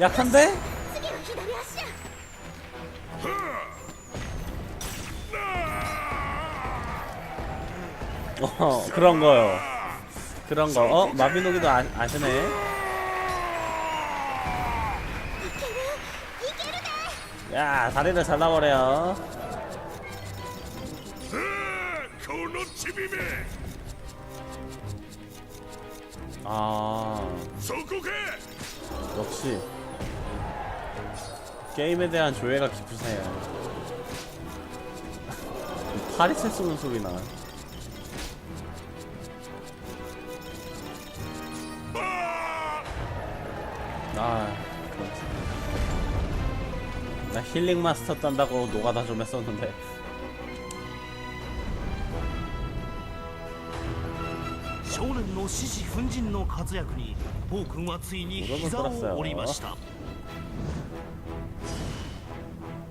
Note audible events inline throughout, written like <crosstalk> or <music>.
약한데? 어 그런 거요. 그런 거. 어 마비노기도 아, 아시네. 야 다리를 잘라버려. 아 역시 게임에 대한 조예가 깊으세요 파리채 쏘는 소리나 あ 아 그렇지 나 힐링 마스터 딴다고 노가다 좀 했었는데 少年の獅子奮陣の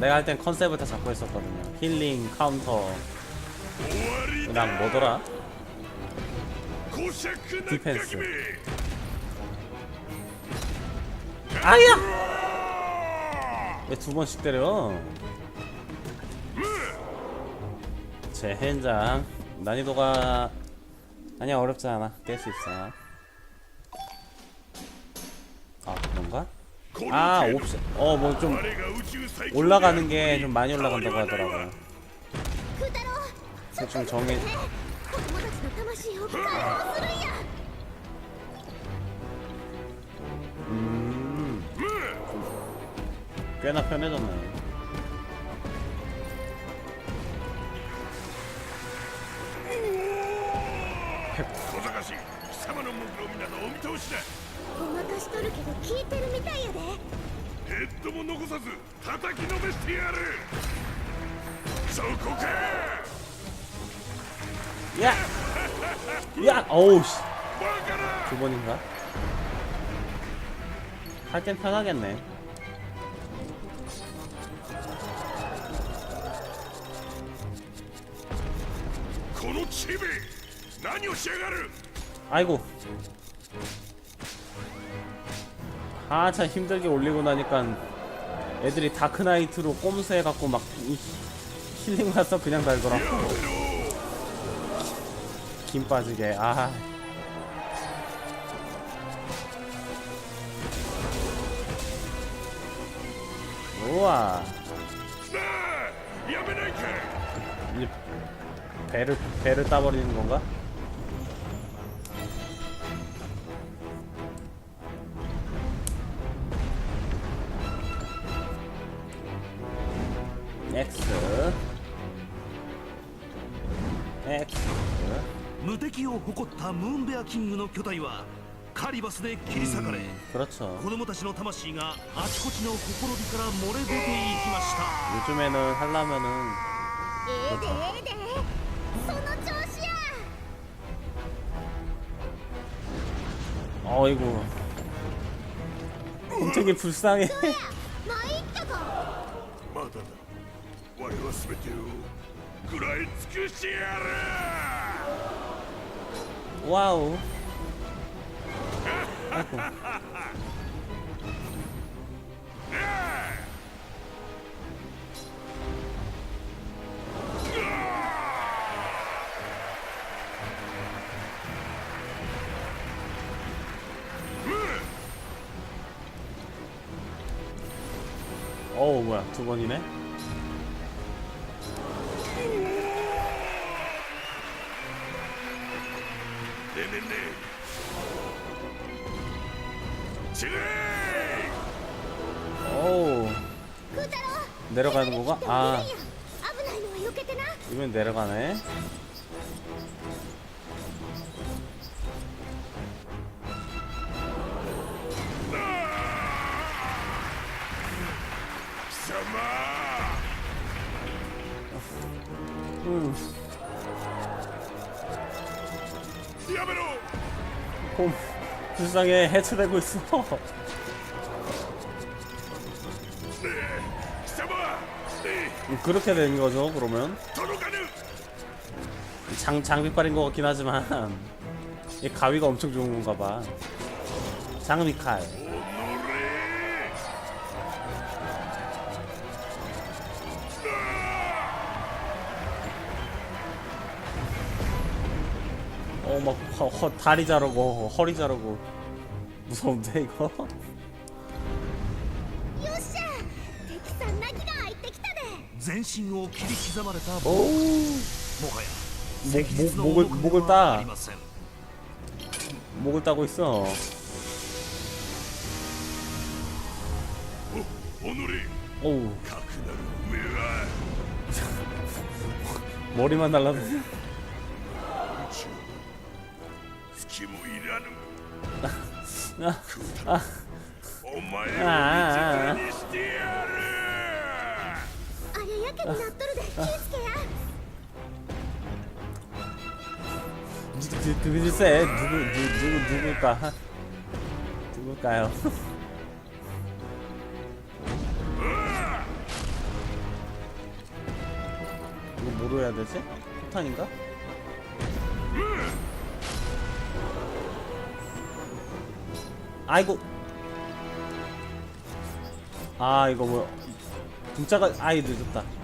내가 할 땐 컨셉을 다 잡고 있었거든요 힐링, 카운터 그냥 뭐더라? 디펜스 아야! 왜 두 번씩 때려? 제 현장 난이도가 아니야 어렵지 않아 깰 수 있어 아 程度 옵션 어 뭐 좀 我が宇宙最強である 올라가는 게 좀 많이 올라간다고 変わりはない 하더라고요 風太郎 대충 정해 ね子供たちの魂を解放するんや 음 꽤나 편해졌네 小賢しい貴様の目論見などお見通しだ ごまかしとるけど聞いてるみたいやでヘッドも残さず叩きのめしてやるそこか 야! 야! 어우 씨 バカな 두 번인가? 할 땐 편하겠네 このチビ何をしやがる 아이고 아 참 힘들게 올리고 나니까 애들이 다크나이트로 꼼수해갖고 막 힐링 가서 그냥 달더라. 김 빠지게. 아. 우와. 네, 배를 배를 따버리는 건가? X X 無敵を誇ったムーンベアキングの巨体はカリバスで切り裂かれ 그렇죠 子供たちの魂があちこちのほころびから漏れ出ていきました 요즘에는 하려면은 ええでええでその調子や 어이구 되게 <laughs> 불쌍해 参ったかまだだ What else would do? Could I 와우. 아이고. 어우 뭐야 두 번이네. 내려가는 거가? 아 이면 내려가네 곰 불쌍해 해체되고 있어 음, 그렇게 된 거죠 그러면? 장, 장비빨인 것 같긴 하지만 <laughs> 이 가위가 엄청 좋은 건가 봐. 장미칼. 어막 허, 허, 다리 자르고 허리 자르고. 무서운데 이거? 全身を切り刻まれた 오 もはや 목, 石日の 목, 목을, 動く 목을 は 따 ありません 목을 따고 있어 おおのれ 어우 <laughs> かくなる上は 머리만 날라도 <laughs> 宇宙月もいらぬ 아, っとるで気ぃつけや 그, 그, 그 글쎄 누구 누, 누구 누굴까 누굴까요? 이거 뭐로 해야 되지? 폭탄인가? 아이고 아 이거 뭐 문자가 아이 늦었다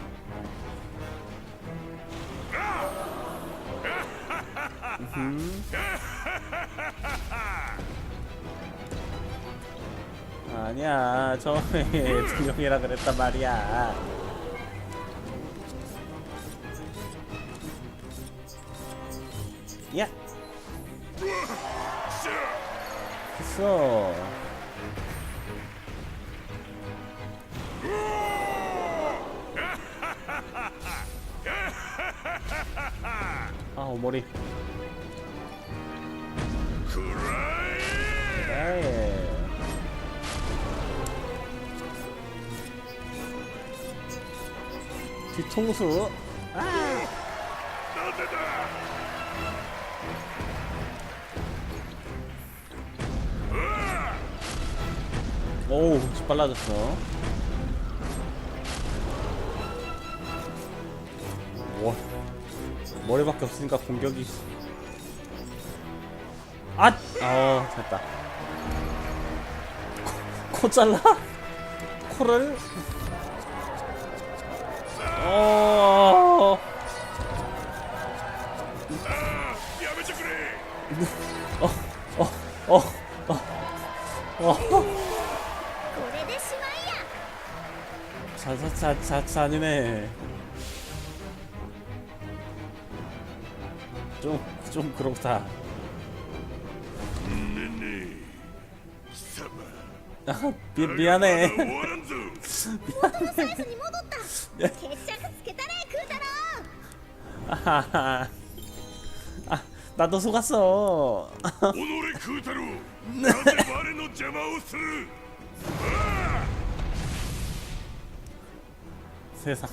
아니야 처음에 <laughs> 두 명이라 그랬단 말이야. 야. 됐어 <laughs> 아 어머리. 에이. 네. 뒤통수 아! 오우 빨라졌어 머리밖에 없으니까 공격이 아! 아! 어 됐다 코, 코 잘라? 코를? 어... 어, 어, 어, 어, 어. 자자자자자네 좀 그렇다. 미, 미안해. <laughs> 미안해. 아, 나도 속았어. <laughs> 네. 세상에.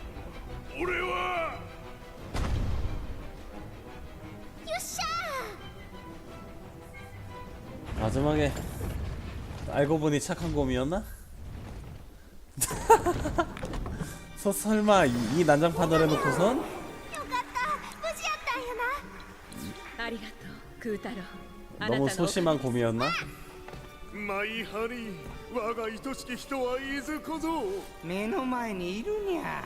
마지막에 알고 보니 착한 곰이었나? 서 설마 이, 이 난장판을 해놓고선 ありがとう空太郎あなたのお 너무 か 소심한 곰이었나? マイハリー我が愛しき人はいずこぞ目の前にいるにゃ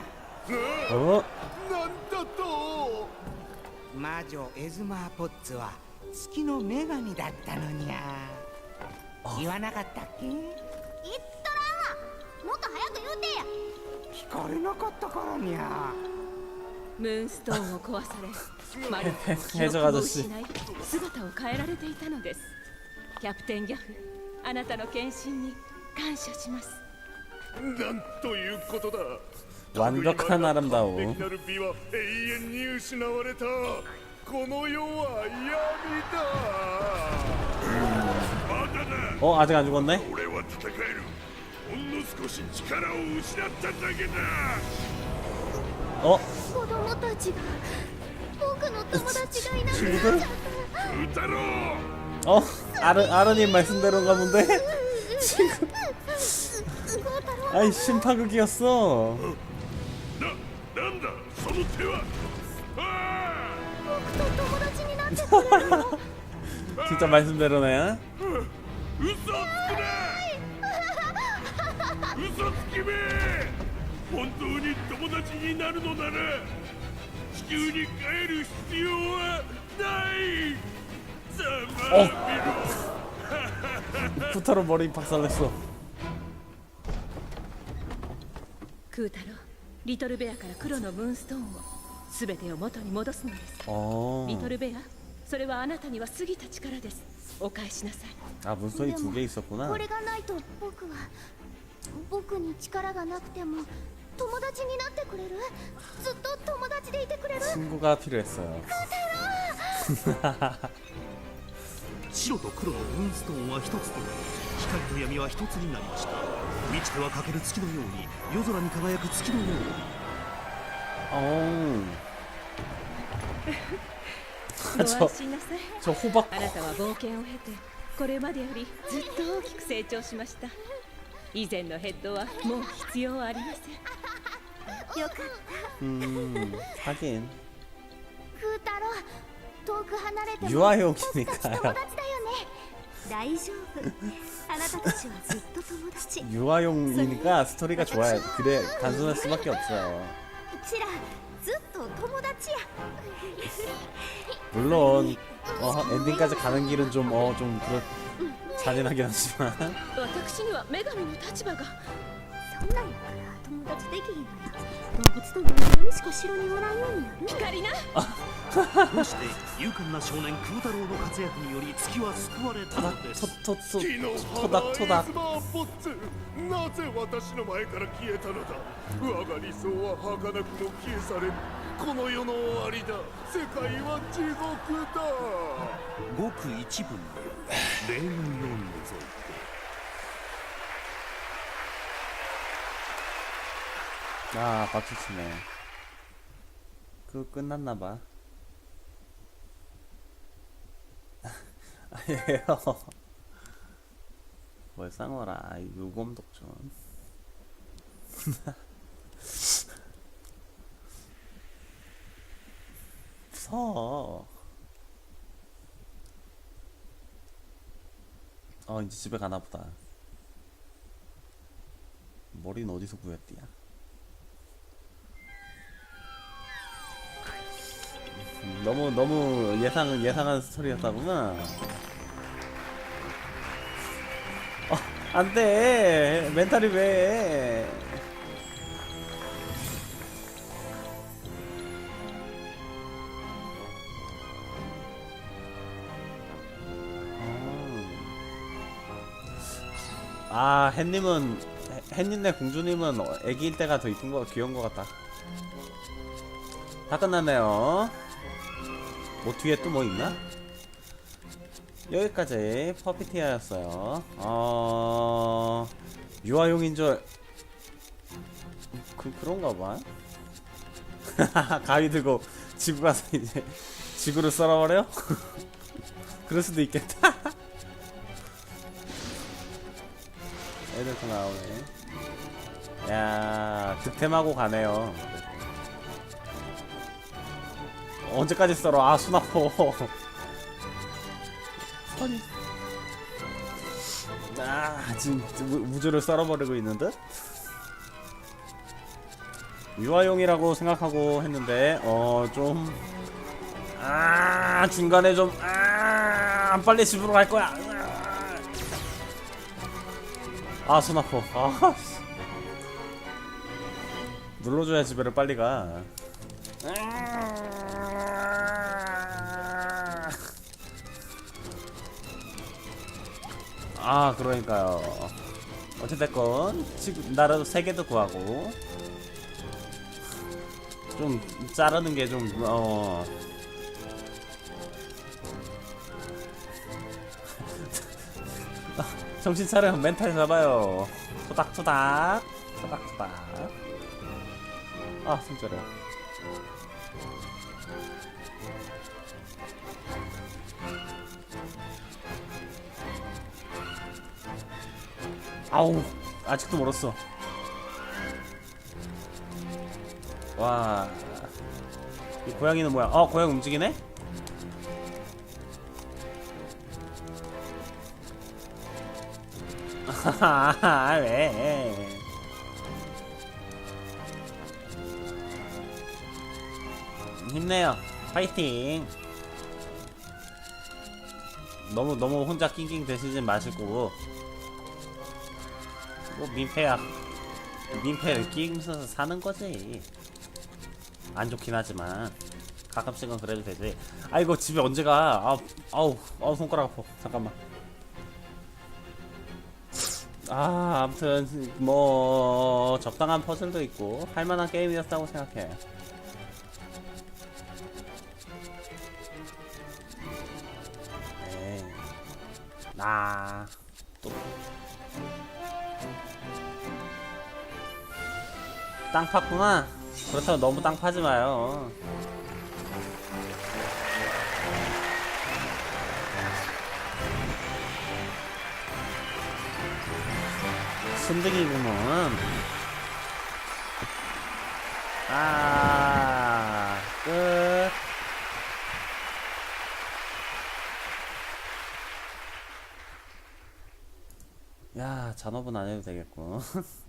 어? なんだと魔女エズマーポッツは月の女神だったのにゃ言わなかったっけ言っとらんわもっと早く言うてや聞かれなかったからにゃムーンストーンを壊されマリコは記ヘジョ憶をアドシ失い姿を変えられていたのですキャプテンギャフあなたの献身に感謝しますなんということだ 완벽한 完 아름다움 어 아직 안 죽었네? 俺は戦えるほんの少し力を失っただけだ 어? 子供たちが僕の友達がいなくなっちゃっ 친구들? 空太郎 어? 아르, 아르님 말씀대로인가 본데? た지금 豪太郎 아이 심파극이었어 <laughs> な、なんだその手はあ僕と友達になってくれるの 진짜 말씀대로네 あ 嘘つくな嘘つきめ本当に友達になるのなら地球に帰る必要はない。ざまみろ。Puta roborii pasal クータロリトルベアから黒のムーンストーンをすべてを元に戻すのです。リトルベアそれはあなたには過ぎた力です。お返しなさい 아 문선이 두 개 있었구나 これがないと僕は僕に力がなくても友達になってくれるずっと友達でいてくれる 친구가 필요했어요 白と黒のムーンストーンは一つとなり光と闇は一つになりました満ちては欠ける月のように夜空に輝く月のように 어. ごちょ安心なさい 저 호박 あなたは冒険を経てこれまでよりずっと大きく成長しました以前のヘッドはもう必要ありませんよかった 음 하긴 風太郎遠く離れても 유아용이니까요 僕たち友達だよね大丈夫あなたたちはずっと友達 유아용이니까 스토리가 좋아요 그래 단순할 수밖에 없어요 うちら ずっと友達や 물론 어, 엔딩까지 가는 길은 좀 어 좀 그렇 잔인하긴 하지만 私には女神の立場がそんなんやから友達できへんのや動 物と同じにしか城におらんようになる。光なこうして勇敢な少年空太郎の活躍により月は救われたのです。ととととだとだなぜ私の前から消えたのだ我が理想は儚くも消え去れこの世の終わりだ世界は地獄だごく一部によるを除いて 아 박수치네. 그거 끝났나봐. <laughs> 아니에요. 뭘 쌍어라 이 유검독전 무서워 <laughs> 어 이제 집에 가나보다. 머리는 어디서 구했디야 너무 너무 예상 예상한 스토리였다구나. 어, 안 돼 멘탈이 왜? 아, 햇님은 해- 햇님네 공주님은 어, 애기일 때가 더 이쁜 거 귀여운 거 같다. 다 끝났네요. 뭐 뒤에 또 뭐 있나? 여기까지 퍼피티아였어요. 어 유아용인 줄 그, 그런가 봐. <laughs> 가위 들고 지구 가서 이제 지구를 썰어버려? <laughs> 그럴 수도 있겠다. <laughs> 애들 또 나오네. 야, 득템하고 가네요. 언제까지 썰어? 아, 손 아파. 손이. 아, 지금 우- 우주를 썰어버리고 있는 듯? 유아용이라고 생각하고 했는데, 어, 좀. 아, 중간에 좀, 아, 빨리 집으로 갈 거야. 아, 손 아파. 아, 씨. 눌러줘야 집에를 빨리 가. 아, 그러니까요. 어찌됐건, 지금, 나라도 세 개도 구하고, 좀, 자르는 게 좀, 어, <laughs> 정신 차려 멘탈 잡아요. 토닥토닥. 토닥토닥. 아 손절해 아우 아직도 멀었어 와 이 고양이는 뭐야 어 고양이 움직이네 하하 <laughs> 왜? 힘내요. 파이팅. 너무 너무 혼자 낑낑 대시지 마시고 뭐 민폐야. 민폐를 끼면서 사는 거지. 안 좋긴 하지만 가끔씩은 그래도 되지. 아이고 집에 언제 가? 아, 아우 아우 손가락 아파. 잠깐만. 아, 아무튼 뭐 적당한 퍼즐도 있고 할만한 게임이었다고 생각해. 에이, 나 땅 팠구나. 그렇다고 너무 땅 파지 마요. 순득이구먼. 아, 끝. 야, 잔업은 안 해도 되겠고. <laughs>